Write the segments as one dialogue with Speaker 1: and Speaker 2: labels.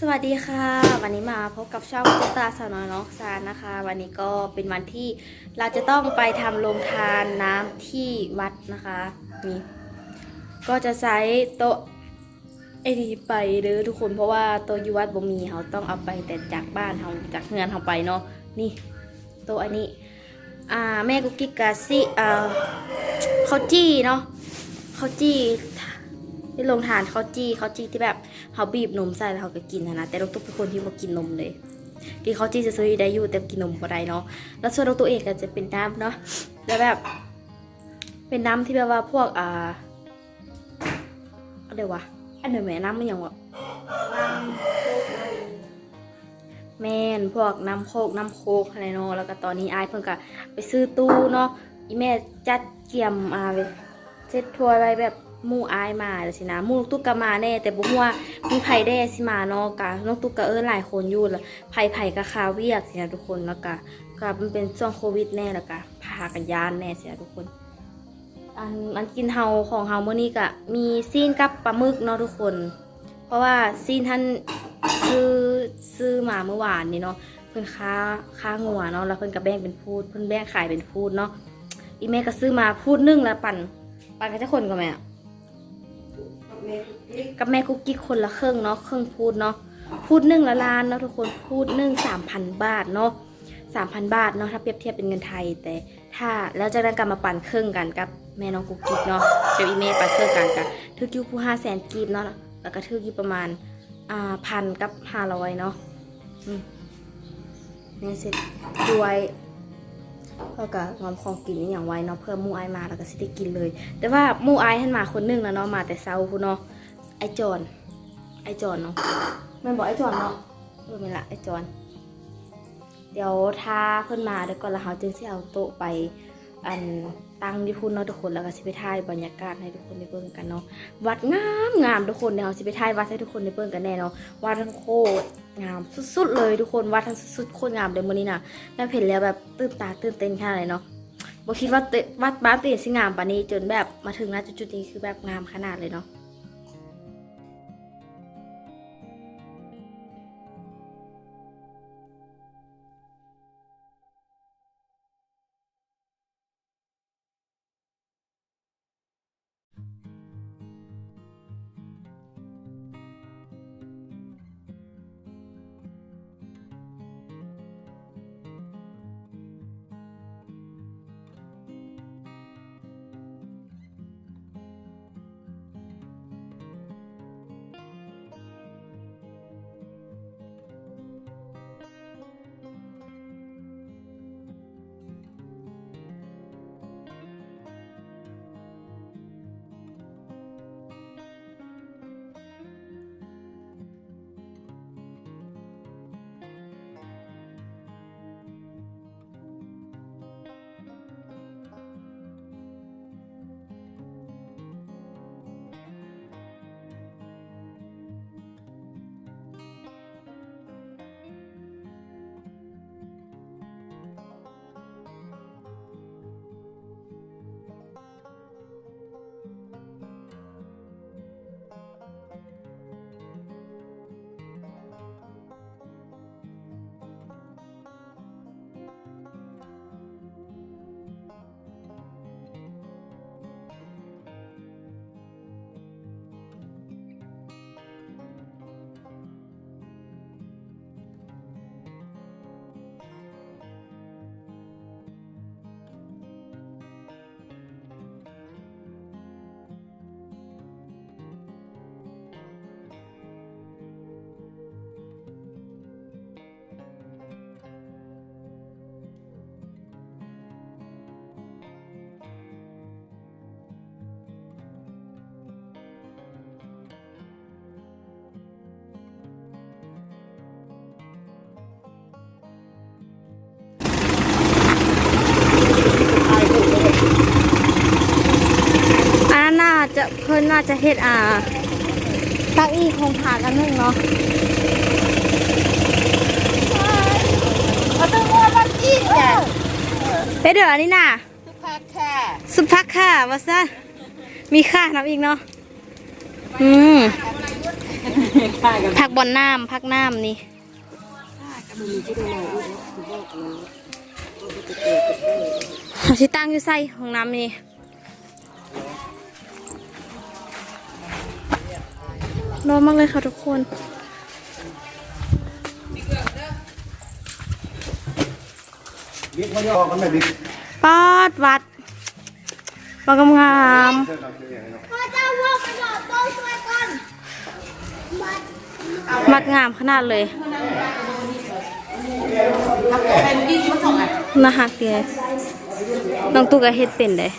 Speaker 1: สวัสดีค่ะ วันนี้มาพบกับช่องตุ๊กตาสาวน้อยน้องซานนะคะ วันนี้ก็เป็นวันที่เราจะต้องไปทำโรงทานน้ำที่วัดนะคะนี่ก็จะใช้โต๊ะไอ้นี่ไปเด้อทุกคนเพราะว่าโต๊ะอยูวัดบ่มีเขาต้องเอาไปแต่จากบ้านเขาจากเงินเขาไปเนาะนี่โต๊ะอันนี้อ่าแม่กุ๊กกิ๊กกาซิอ่าข้าวจี้เนาะข้าวจี้ ที่ลงทานข้าวจี้ข้าวจี้ที่แบบเขาบีบนมใส่แล้วเขาก็กินนะนะแต่ลูกตุ๊กเป็นคนที่บ่กินนมเลยที่ข้าวจี้จะซื้อได้อยู่แต่กินนมบ่ได้เนาะแล้วส่วนลูกตัวเองก็จะเป็นน้ำเนาะแล้วแบบ เป็นน้ำที่แบบว่าพวกอ่าอะไรวะอันเดียวแม่น้ำมันอย่างวะแม่นพวกน้ำโคกน้ำโคกอะไรเนาะแล้วก็ตอนนี้อายเพิ่งก็ไปซื้อตู้เนาะอีแม่จัดเกี่ยมอ่าเซ็ตทัวร์ไว้แบบ มู่อายมาแล้วสินะหมู่ตุ๊กก็มาแน่ แต่บ่ฮู้ว่ามีไผ่ได้สิมาเนาะกะน้องตุ๊กก็เอิ้นหลายคนอยู่ล้วไผ่ไผ่ก็คาเวียกสินะทุกคนแล้วก็ก็มันเป็นช่วงโควิดแน่แล้วก็พากันยานแน่สินะทุกคน อันอันกินเฮาของเฮาเมื่อนี้ก็มีซีนกับปลาหมึกเนาะทุกคน เพราะว่าซีนท่านซื้อซื้อมาเมื่อวานนี่เนาะเพิ่นค้าค้างัวเนาะแล้วเพิ่นก็แบ่งเป็นพูดเพิ่นแบ่งขายเป็นพูดเนาะอีแม่ก็ซื้อมาพูดนึ่งแล้วปั่นปั่นกันจะคนกับแม่อะ กับแม่กุ๊กกิ๊กคนละครึ่งเนาะครึ่งพูดเนาะพูดหนึ่งละล้านเนาะทุกคนพูดหนึ่งสามพันบาทเนาะสามพันบาทเนาะถ้าเปรียบเทียบเป็นเงินไทยแต่ ถ้าแล้วจากนั้นก็มาปั่นครึ่งกันกับแม่น้องกุ๊กกิ๊กเนาะเดี๋ยวอีเมย์ปั่นครึ่งกันกับทึกยูผู้ห้าแสนกีบเนาะแล้วก็ทึกยูประมาณอ่าพันกับห้าร้อยเนาะเนี่ยเสร็จด้วย แล้วก็งอมของกินอย่างไว้เนาะเพื่อมู่อมาแล้วก็สิได้กินเลย แต่ว่ามู่อท่านมาคนหนึงแล้วเนาะมาแต่เช้าพูนเนาะไอจอนไอจอนเนาะมันบอกไอจอนเนาะเออไม่ละไอจอนเดี๋ยวถ้าเพิ่นมาเดี๋ยวก่อนแล้วเราจึงสิเอาโต๊ะไปอันตั้งที่พุ่นเนาะทุกคนแล้วก็สิไปถ่ายบรรยากาศให้ทุกคนได้เบิ่งกันเนาะวัดงามงามทุกคนเดี๋ยวเราสิไปถ่ายวัดให้ทุกคนได้เบิ่งกันแน่เนาะวัดทั้งโคตร งามสุดๆเลยทุกคนวัดทั้งสุดๆโคตรงามเลยมื่อนี้นะแม่เห็นแล้วแบบตื่นตาตื่นเต้นขนาดไหนเนาะบ่คิดว่าวัดบ้านตียนสิงามปานนี้จนแบบมาถึงนะจุดๆนี้คือแบบงามขนาดเลยเนาะ จะเพิ่นน่าจะเฮ็ดอ่าตักอีคงผ่ากันหนึ่งเนาะ
Speaker 2: เขาต้องว่ามันอีกเนี่ย
Speaker 1: เฮ้ยเดี๋ยวอันนี้น่ะ
Speaker 2: ทุกภาคค่ะ
Speaker 1: สุพักค่ะว่าซะมีค่าน้ำอีกเนาะอืม
Speaker 3: ค่ากัน
Speaker 1: ผักบอนน้ำผักน้ำนี่
Speaker 3: กับมีที่ดูแลอีกคือบอกเลย
Speaker 1: เขาสิตั้งอยู่ใส่ห้องน้ำนี่ ร้อนมากเลยค่ะทุกคน
Speaker 4: บิ๊กเขาจะออกกันไหมบิ๊ก
Speaker 1: ปอดวัดวัดงาม
Speaker 2: พ่อเจ้าว่าไปหลอดต้นช่วยก่อน
Speaker 1: ๆมัดงามขนาดเลย
Speaker 3: เป็นดีที่มาส่งอะ
Speaker 1: น่าฮักเดียน้องตุ๊กก็เฮ็ดเป็นเลย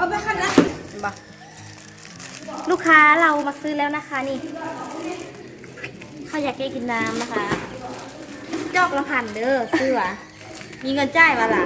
Speaker 1: เอาไปคันละลูกค้าเรามาซื้อแล้วนะคะนี่เขาอยากได้กินน้ำนะคะ จอกละพันเด้อซื้อวะมีเงินจ่ายวะล่ะ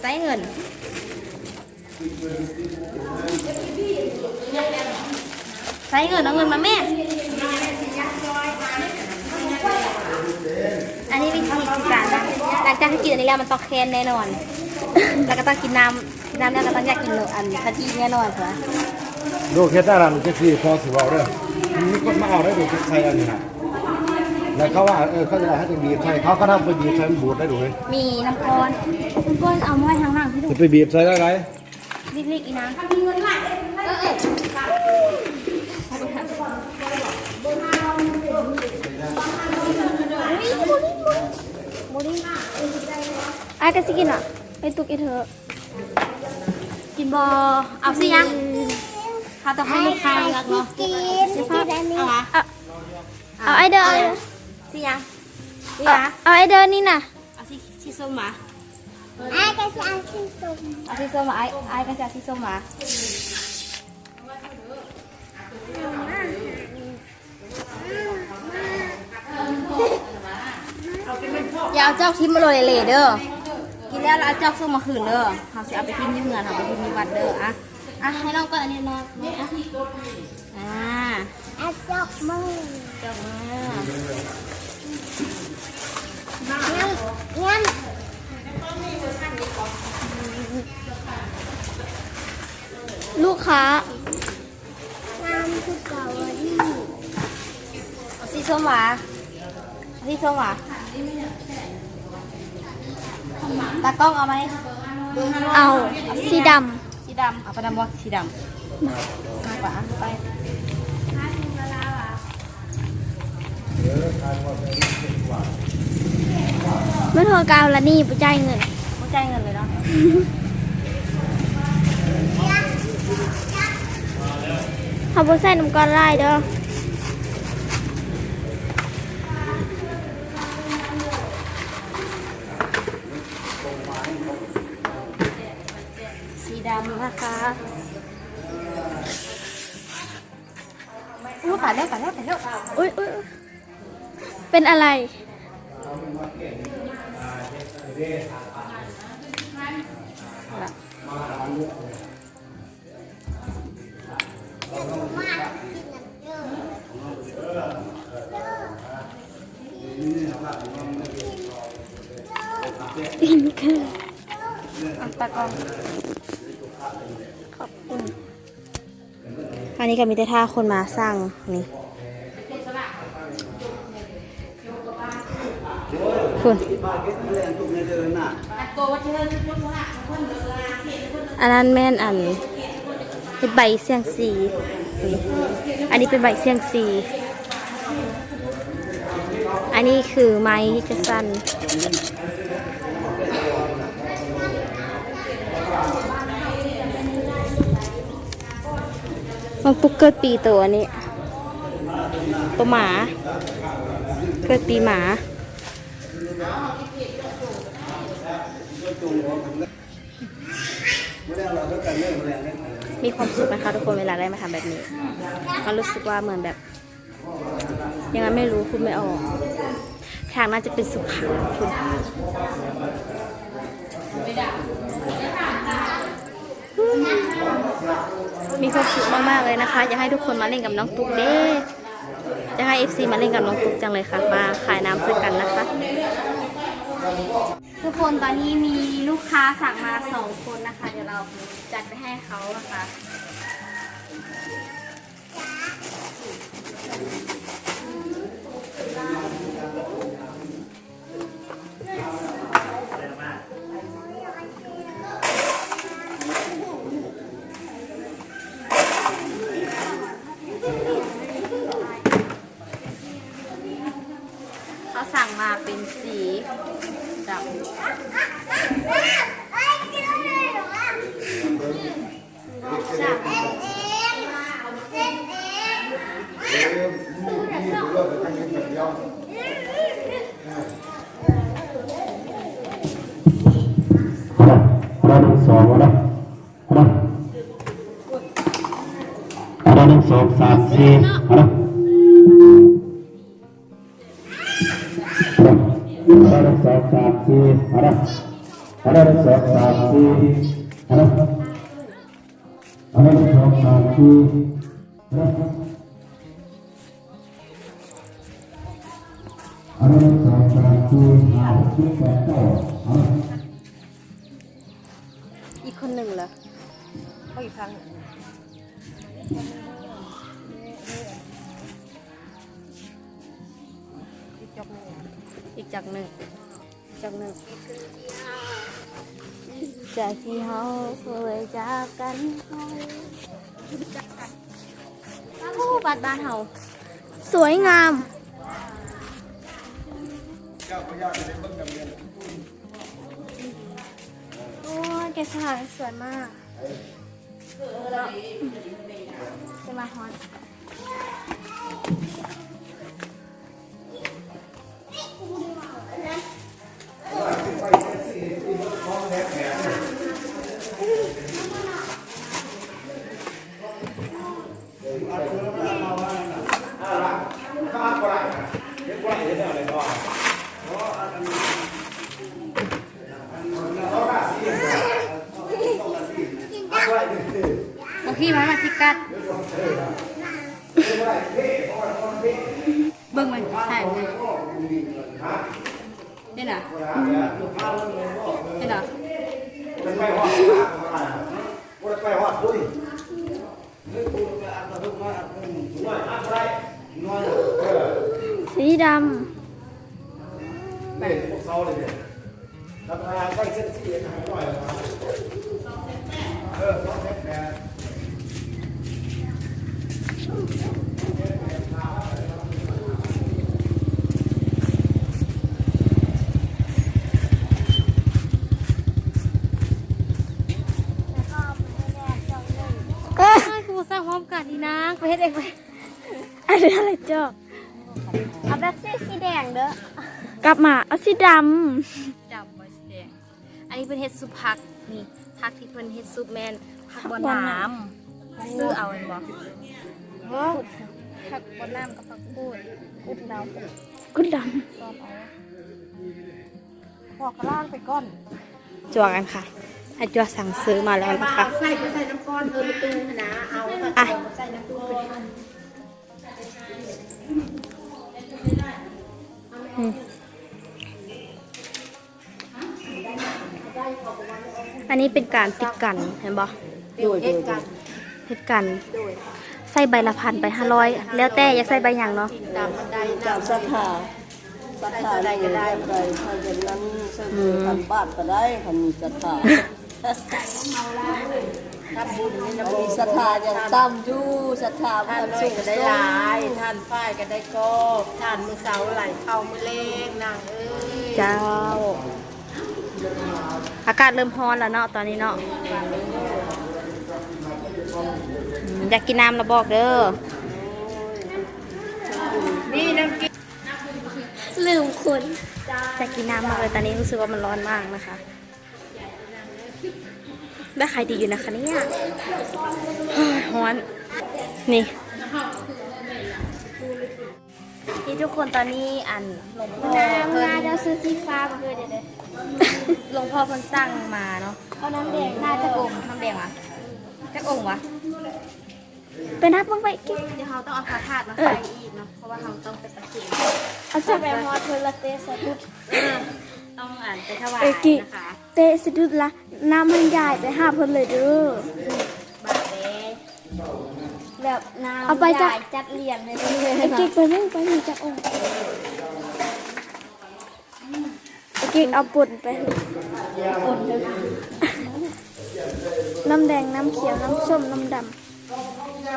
Speaker 1: ใช้เงินใช้เงินเอาเงินมาแม่ อันนี้วิธีการนะหลังจากที่กินอันนี้แล้วมันต้องแค้นแน่นอน แล้วก็ต้องกินน้ำ นน้ำแล้วก็ต้องอยากกินโนอันคาจีแน่นอนค่ะ
Speaker 4: ลูกเฮ็ดได้รันจะที่พอสิเว้าเด้อมีคนมาเอาได้ดูใส่อันนี้นะแล้วเขาว่าเออเขาจะให้จะบีบใส่เขาก็ทำไปบีบใส่มันบูดได้ดูเลย
Speaker 1: มีน้ำก้อนน้ำก้อนเอามาไว้ทางหลังพี่ดู
Speaker 4: จะไปบีบใส่ได้ไร
Speaker 1: ลิกๆอีนะมีเงินไหลเออเออโมดิไอ้ายก็สิกินอะไอ้ตุกอีเธอะ กินบอเอาสิยังเขาต้องให้ลูกค้าเลือกเนาะ
Speaker 2: กินกินอันนี้
Speaker 1: เอาเอาไอเดินสิยังนี่นะเอาไอเดินนี่น่ะเอาสีสีส้มมา
Speaker 2: ไอ้ก็จะเอาที่ตุ่ม
Speaker 1: เอาสีส้มมาไอไอก็จะเอาสีส้มมาอย่าเอาเจ้าทิมมาโรยเละๆเด้อ กินแล้วเราเอาเจ้าส้มมาคืนเด้อเขาสิเอาไปทิมที่เมืองเขาไปทิมที่วัดเด้ออะอะให้น้องก่อนอันนี้น้องนี่อะอ่า
Speaker 2: ไอ้จอกมือ
Speaker 1: จบมา
Speaker 2: งั้นงั้น
Speaker 1: ลูกค้า
Speaker 2: งามคือเก่าอันนี้
Speaker 1: เอาสีส้มหวาเอาสีส้มหวา ตากล้องเอาไหม
Speaker 2: เอาสีด
Speaker 1: สีดำเอาไปดำวะสีดำมากกว่าไปำ
Speaker 2: ไม่โทรกาวละนี่ไปจ่ายเงิน
Speaker 1: ไม่จ่ายเงินเลยเนาะ
Speaker 2: เขาบ่ใส่น้ำก้อนไล่เด้อ
Speaker 1: ดำนะคะอู้ตายแล้วตายแล้วตายแล้ว
Speaker 2: อุ้ยอุ้ยอุ๊ยเป็นอะไรกินคื อั
Speaker 1: นนี้ก็มีแต่ท่าคนมาสร้างนี่คุณอันนั้นแม่นอันเป็นใบเสียงสี อันนี้เป็นใบเสียงสี อันอันนี้คือไม้ที่จะสั้น มันปุ๊กเกิดปีตัวนี้ ตัวหมา เกิดปีหมามีความสุขนะคะทุกคนเวลาได้มาทำแบบนี้ก็รู้สึกว่าเหมือนแบบ ยังไงไม่รู้คุณไม่ออก ทางน่าจะเป็นสุขะคุณ มีความสุขมากๆเลยนะคะ อยากให้ทุกคนมาเล่นกับน้องตุ๊กเด้จะให้ FC มาเล่นกับน้องตุ๊กจังเลยค่ะ มาขายน้ำซื้อกันนะคะ ทุกคนตอนนี้มีลูกค้าสั่งมาสองคนนะคะ เดี๋ยวเราจัดไปให้เขานะคะ
Speaker 5: ระดับสองสามสี่ระดับระดับสองสามสี่ระดับระดับสองสามสี่ระดับระดับสองสามสี่ห้าหกเจ็ดแปดเก้าระดับ
Speaker 1: อีกคนหนึ่งเหรอเขาอีกครั้ง อีกจักหนึ่งจักหนึ่งจากที่เขาเคยจากกันโอ้บ้านบ้านเฮา
Speaker 2: สวยงามโอ้ยแกสถานสวยมากจะมาฮอน
Speaker 1: โอเคมามาสิกัดเบิ่งมันใช่ เห็นอะเห็นอะ
Speaker 4: ไปหอดคุย
Speaker 2: สีด
Speaker 4: เด็กพวกเซาเลยเนี่ยราคาใกล้เส้นสี่หายหน่อยนะเออสองแสนแปดำ
Speaker 2: เอ้ย
Speaker 1: ใช่คือสร้างพร้อมกันดีนะไป เฮ็ดเองไป
Speaker 2: อะไรอะไรจอกเอาแบบสีสีแดงเด้อก
Speaker 1: ลับมาเอาสีดำดำไว้สีแดง อันนี้เป็นเฮ็ดซุปผักนี่ผักที่เพิ่นเฮ็ดซุปแมนผักบนน้ำซื้อเอาเองบ่
Speaker 2: ผักบนน้ำกับผักกูดกูดเรา
Speaker 1: กุดด
Speaker 2: ซอมเอา
Speaker 3: พอกระล่างไปก้อนำ
Speaker 1: จัวกันค่ะ อาจัวสั่งซื้อมาแล้วนะคะ
Speaker 3: ใส่ไปใส่น้ำก้อนเออมาตูนะเอา
Speaker 1: อะ
Speaker 3: ใส่น้ำก้อน
Speaker 1: อันนี้เป็นการติดกันเห็นบ่
Speaker 3: โดยโดยกัน
Speaker 1: ติดกัน ใส่ใบละพันไปห้าร้อยแล้วแต่อยากใส่ใบอย่างเนาะ
Speaker 3: ตามบันได
Speaker 6: ตามศรัทธาศรัทธาได้ก็ได้ไปถ้าอย่างนั้นซื้อพันบาทก็ได้คันมีศรัทธา
Speaker 1: ใทำ
Speaker 3: บุญนี่นะ
Speaker 6: มีศรัทธาอย่างต่ำอยู่ศรัทธา
Speaker 3: ท่าน
Speaker 6: มัน
Speaker 3: น้อย
Speaker 6: สูง
Speaker 3: ก็ได้หลายท่านฝ้ายก็ได้กอบท่านมือเสาไหลเข้ามือเล่งนางเอ้ย
Speaker 1: เจ้า อากาศเริ่มร้อนแล้วเนาะตอนนี้เนาะอืมอยากกินน้ำแล้วบอกเด้อ
Speaker 3: นี่น้ำกิน
Speaker 2: ลืมคน
Speaker 1: อยากกินน้ำมากเลยตอนนี้รู้สึกว่ามันร้อนมากนะคะ ได้ขายดีอยู่นะคะเนี่ยเฮ้ยร้อนนี่ที่ทุกคนตอนนี้อันหลวงพ่อ
Speaker 2: น้ำ
Speaker 1: เพิ่
Speaker 2: มานเดี๋ยวซื้อสีฟ้ามาเลยเดี๋ยวเดี๋ยว
Speaker 1: หลวงพ่อเพิ่นสั่งมาเนาะ
Speaker 2: เอาน้ำแดง
Speaker 1: น่าจะองค์น้ำแดงวะจักองค์วะ
Speaker 2: ไปนับบ้างไปกิ๊ก
Speaker 1: เดี๋ยวเราต้องเอาพระธาตุมาใส่อีกเนาะเพราะว่าเราต้องไปประเคน
Speaker 2: เอาจะไปมอเทอร์เตสะดุด
Speaker 1: ต้องอ่านไปถวาย
Speaker 2: เอ้ยกิ๊ก
Speaker 1: นะคะ
Speaker 2: เตสะดุดละน้ำมันใหญ่ไปห้าเพิ่นเลยเด้อบา
Speaker 1: ทเด้
Speaker 2: แบบน้ำเอาไปจ้ะจัดเหรียญเลยไอ้กิ๊กไปนึ่งไปนึ่งจากองค์ไอ้กิ๊กเอาปุ่นไปเถอะปุ่นน้ำแดงน้ำเขียวน้ำส้มน้ำดำ
Speaker 1: พวกน้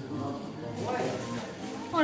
Speaker 1: ำ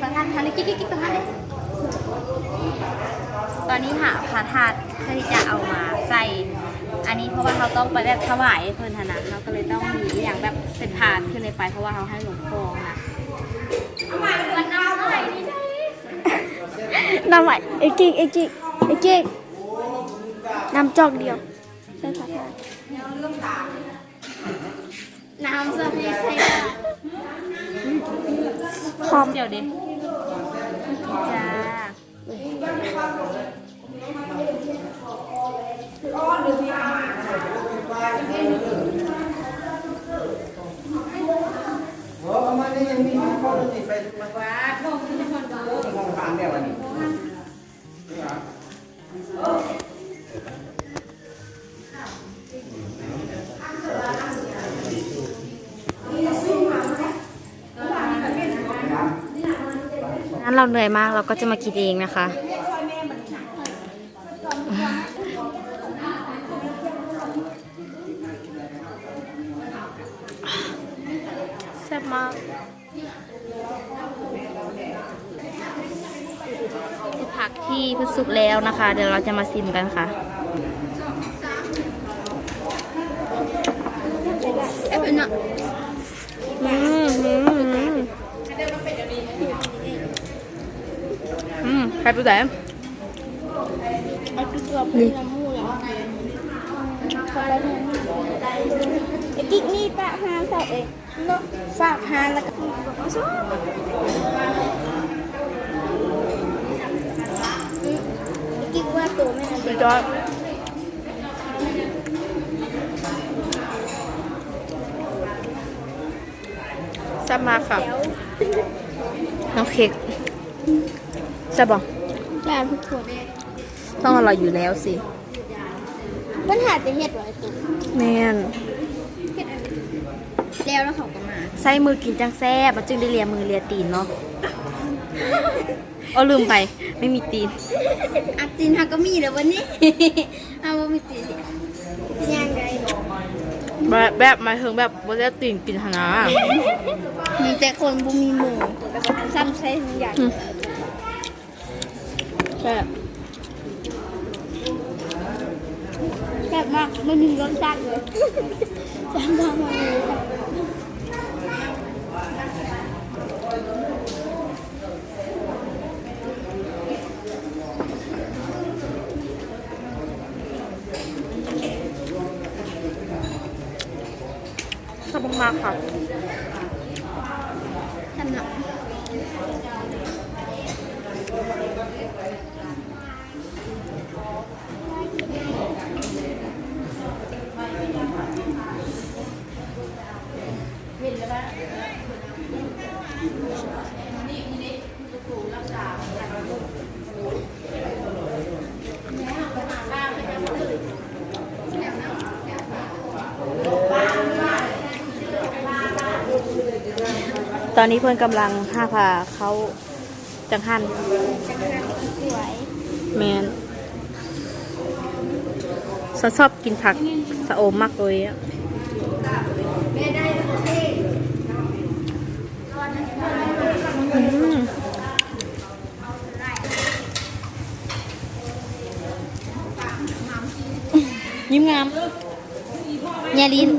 Speaker 2: พระ
Speaker 1: ธาตุทานกิ๊กกิ๊กกิ๊กพระธาตุเลยตอนนี้หาพระธาตุเพื่อที่จะเอามาใส่ อันนี้เพราะว่าเขาต้องไปแบบถวายเพื่อนธนะเราก็เลยต้องมีอย่างแบบเป็นพานขึ้นในไปเพราะว่าเขาให้หลวงพ่อนะมันเอาเท่าไหร่ดีใจ
Speaker 2: น้ำใหม่ไอ้กิ๊กไอ้กิ๊กไอ้กิ๊กน้ำจอกเดียวใช่ค่ะน้ำสะเพใช่ ค่ะหอม
Speaker 1: เดี๋ยวดิจ้างั้ เราเหนื่อยมากเราก็จะมากินเองนะคะ แซ่บมากผักที่เพิ่งสุกแล้วนะคะ เดี๋ยวเราจะมาชิมกันค่ะ อืมอืมอืม อืมใครไปไหน
Speaker 2: นี่กิ๊กนี่ปะฮานใส่เองฝากฮานแล้วก็กิ๊กว่าตัวไม่น่า
Speaker 1: ไป
Speaker 2: จะ
Speaker 1: จอยแซ่บมากค่ะน้องเค้กแซ่บบอก
Speaker 2: แม่ทุกคน
Speaker 1: ต้องอร่อยอยู่แล้วสิ
Speaker 2: ปัญหาจะเฮ็ดไว้ตุ๊
Speaker 1: แม่น
Speaker 2: แล้วแล้วเขาก็มา
Speaker 1: ใส่มือกินจังแซ่บมันจึงได้เลียมือเลียตีนเนาะเอาลืมไป ไม่มีตีน
Speaker 2: อัดจินฮาก็มีแล้ววันนี้เอาว่ามีตีสิยังไง
Speaker 1: แบบแบบหมายถึงแบบว่าจะตีนกินหนา
Speaker 2: มีแต่คนบ่มีมือแล้วก็ซ้ำใช้ทุกอย่า ง
Speaker 1: ใช่
Speaker 2: แซ่บมากไม่มีรสชาติเลยแซ่บมากเลย
Speaker 1: ชอบมากค่ะ ตอนนี้เพื่อนกำลังห้าพาเขาจังหัน
Speaker 2: สวย
Speaker 1: แมนฉันชอบกินผักสะโอมมากเลยอะยิ้มงามแยลินลิน